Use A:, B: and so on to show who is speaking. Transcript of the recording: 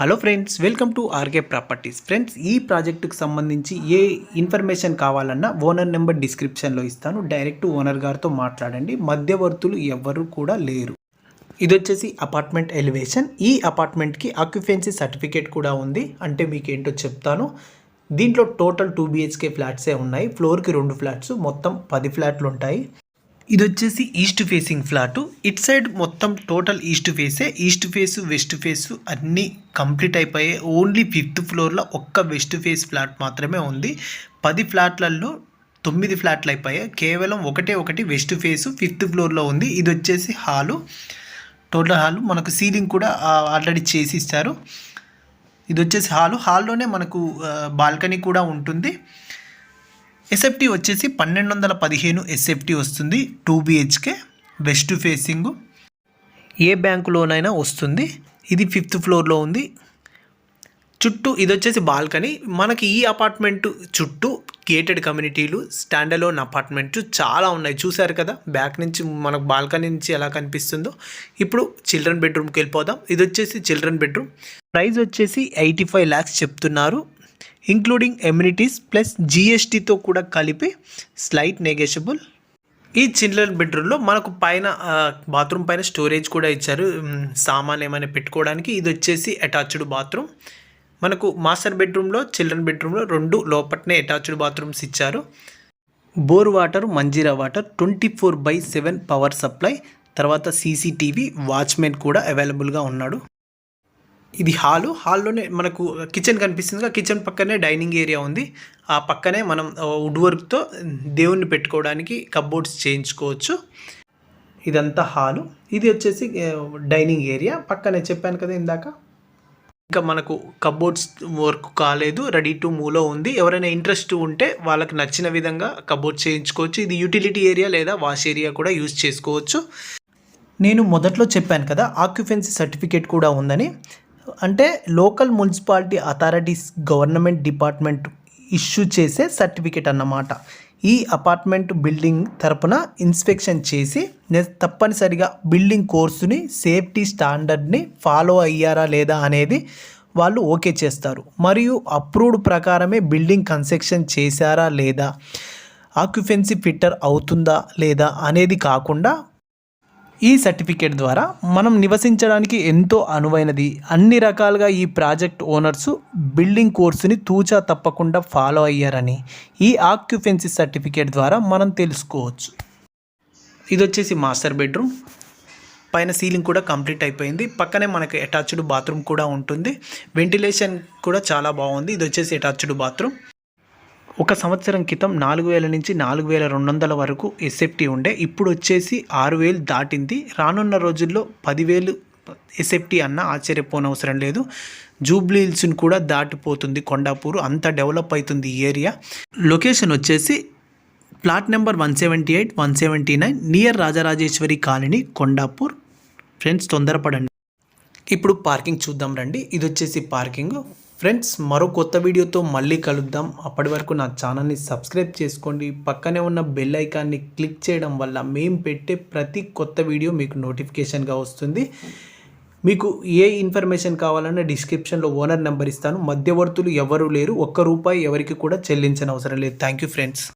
A: Hello friends welcome to RK properties friends ఈ ప్రాజెక్టుకు సంబంధించి ఏ ఇన్ఫర్మేషన్ కావాలన్నా ఓనర్ నెంబర్ డిస్క్రిప్షన్లో ఇస్తాను. డైరెక్ట్ ఓనర్ గారితో మాట్లాడండి. మధ్యవర్తులు ఎవ్వరు కూడా లేరు. ఇది వచ్చేసి అపార్ట్మెంట్ ఎలివేషన్ ఈ అపార్ట్మెంట్కి ఆక్యుపెన్సీ సర్టిఫికేట్ కూడా ఉంది. అంటే మీకు ఏంటో చెప్తాను. దీంట్లో టోటల్ టూ బిహెచ్కే ఫ్లాట్సే ఉన్నాయి. ఫ్లోర్కి రెండు ఫ్లాట్స్ మొత్తం పది ఫ్లాట్లు ఉంటాయి. ఇది వచ్చేసి east facing flat. It side మొత్తం టోటల్ ఈస్ట్ ఫేసే. ఈస్ట్ ఫేస్ వెస్ట్ ఫేస్ అన్నీ కంప్లీట్ అయిపోయాయి. ఓన్లీ ఫిఫ్త్ ఫ్లోర్లో ఒక్క వెస్ట్ ఫేస్ ఫ్లాట్ మాత్రమే ఉంది. పది ఫ్లాట్లలో తొమ్మిది ఫ్లాట్లు అయిపోయాయి. కేవలం ఒకటే ఒకటి వెస్ట్ ఫేస్ ఫిఫ్త్ ఫ్లోర్లో ఉంది. ఇది వచ్చేసి హాలు. టోటల్ హాలు మనకు సీలింగ్ కూడా ఆల్రెడీ చేసి ఇస్తారు ఇది వచ్చేసి హాలు. హాల్లోనే మనకు బాల్కనీ కూడా ఉంటుంది. ఎస్ఎఫ్టీ వచ్చేసి పన్నెండు వందల పదిహేను ఎస్ఎఫ్టీ వస్తుంది టూ బిహెచ్కే వెస్ట్ ఫేసింగ్ ఏ బ్యాంకులోనైనా వస్తుంది. ఇది ఫిఫ్త్ ఫ్లోర్లో ఉంది. చుట్టూ ఇది వచ్చేసి బాల్కనీ. మనకి ఈ అపార్ట్మెంట్ చుట్టూ గేటెడ్ కమ్యూనిటీలు స్టాండలోన్ అపార్ట్మెంట్ చాలా ఉన్నాయి. చూశారు కదా? బ్యాక్ నుంచి మనకు బాల్కనీ నుంచి ఎలా కనిపిస్తుందో. ఇప్పుడు చిల్డ్రన్ బెడ్రూమ్కి వెళ్ళిపోదాం. ఇది వచ్చేసి చిల్డ్రన్ బెడ్రూమ్ ప్రైస్ వచ్చేసి ఎయిటీ ఫైవ్ ల్యాక్స్ చెప్తున్నారు. ఇంక్లూడింగ్ ఎమ్యూనిటీస్ ప్లస్ జిఎస్టీతో కూడా కలిపి స్లైట్ నెగెషబుల్ ఈ చిల్డ్రన్ బెడ్రూమ్లో మనకు పైన బాత్రూమ్ పైన స్టోరేజ్ కూడా ఇచ్చారు. సామాన్ ఏమైనా పెట్టుకోవడానికి ఇది వచ్చేసి అటాచ్డ్ బాత్రూమ్ మనకు మాస్టర్ బెడ్రూమ్లో చిల్డ్రన్ బెడ్రూమ్లో రెండు లోపట్నే అటాచ్డ్ బాత్రూమ్స్ ఇచ్చారు. Bore water Manjira water twenty four by seven power supply తర్వాత సీసీటీవీ వాచ్మెన్ కూడా అవైలబుల్గా ఉన్నాడు. ఇది హాలు. హాల్లోనే మనకు కిచెన్ కనిపిస్తుంది కిచెన్ పక్కనే డైనింగ్ ఏరియా ఉంది. ఆ పక్కనే మనం వుడ్ వర్క్తో దేవుణ్ణి పెట్టుకోవడానికి కబ్బోర్డ్స్ చేయించుకోవచ్చు. ఇదంతా హాలు. ఇది వచ్చేసి డైనింగ్ ఏరియా. పక్కనే చెప్పాను కదా ఇందాక. ఇంకా మనకు కబోర్డ్స్ వర్క్ కాలేదు రెడీ టు మూలో ఉంది. ఎవరైనా ఇంట్రెస్ట్ ఉంటే వాళ్ళకి నచ్చిన విధంగా కబోర్డ్ చేయించుకోవచ్చు. ఇది యూటిలిటీ ఏరియా లేదా వాష్ ఏరియా కూడా యూజ్ చేసుకోవచ్చు. నేను మొదట్లో చెప్పాను కదా ఆక్యుపెన్సీ సర్టిఫికేట్ కూడా ఉందని. అంటే local municipality authorities government department issue చేసే సర్టిఫికేట్ అన్నమాట. ఈ అపార్ట్మెంట్ బిల్డింగ్ తరపున ఇన్స్పెక్షన్ చేసి తప్పనిసరిగా బిల్డింగ్ కోర్సుని సేఫ్టీ స్టాండర్డ్ని ఫాలో అయ్యారా లేదా అనేది వాళ్ళు ఓకే చేస్తారు. మరియు అప్రూవ్డ్ ప్రకారమే బిల్డింగ్ కన్స్ట్రక్షన్ చేశారా లేదా ఆక్యుపెన్సీ ఫిట్టర్ అవుతుందా లేదా అనేది కాకుండా ఈ సర్టిఫికేట్ ద్వారా మనం నివసించడానికి ఎంతో అనువైనది. అన్ని రకాలుగా ఈ ప్రాజెక్ట్ ఓనర్స్ బిల్డింగ్ కోర్సుని తూచా తప్పకుండా ఫాలో అయ్యారని ఈ ఆక్యుపెన్సీ సర్టిఫికేట్ ద్వారా మనం తెలుసుకోవచ్చు. ఇది వచ్చేసి మాస్టర్ బెడ్రూమ్. పైన సీలింగ్ కూడా కంప్లీట్ అయిపోయింది. పక్కనే మనకి అటాచ్డ్ బాత్రూమ్ కూడా ఉంటుంది. వెంటిలేషన్ కూడా చాలా బాగుంది. ఇది వచ్చేసి అటాచ్డ్ బాత్రూమ్. ఒక సంవత్సరం క్రితం నాలుగు వేల నుంచి నాలుగు వేల రెండు వందల వరకు ఎస్ఎఫ్టీ ఉండే. ఇప్పుడు వచ్చేసి ఆరు వేలు దాటింది. రానున్న రోజుల్లో పదివేలు ఎస్ఎఫ్టీ అన్న ఆశ్చర్యపోనవసరం లేదు. జూబ్లీహిల్స్ని కూడా దాటిపోతుంది కొండాపూర్. అంత డెవలప్ అవుతుంది ఈ ఏరియా. లొకేషన్ వచ్చేసి plot number one seventy eight one seventy nine near Rajarajeshwari colony Kondapur. Friends తొందరపడండి. ఇప్పుడు పార్కింగ్ చూద్దాం రండి. ఇది వచ్చేసి పార్కింగ్. ఫ్రెండ్స్ మరో కొత్త వీడియోతో మళ్ళీ కలుద్దాం. అప్పటి వరకు నా ఛానల్ని సబ్స్క్రైబ్ చేసుకోండి. పక్కనే ఉన్న బెల్ ఐకాన్ని క్లిక్ చేయడం వల్ల మేము పెట్టే ప్రతి కొత్త వీడియో మీకు నోటిఫికేషన్గా వస్తుంది. మీకు ఏ ఇన్ఫర్మేషన్ కావాలన్నా డిస్క్రిప్షన్లో ఓనర్ నెంబర్ ఇస్తాను. మధ్యవర్తులు ఎవరు లేరు. ఒక్క రూపాయి ఎవరికి కూడా చెల్లించనవసరం లేదు. Thank you friends.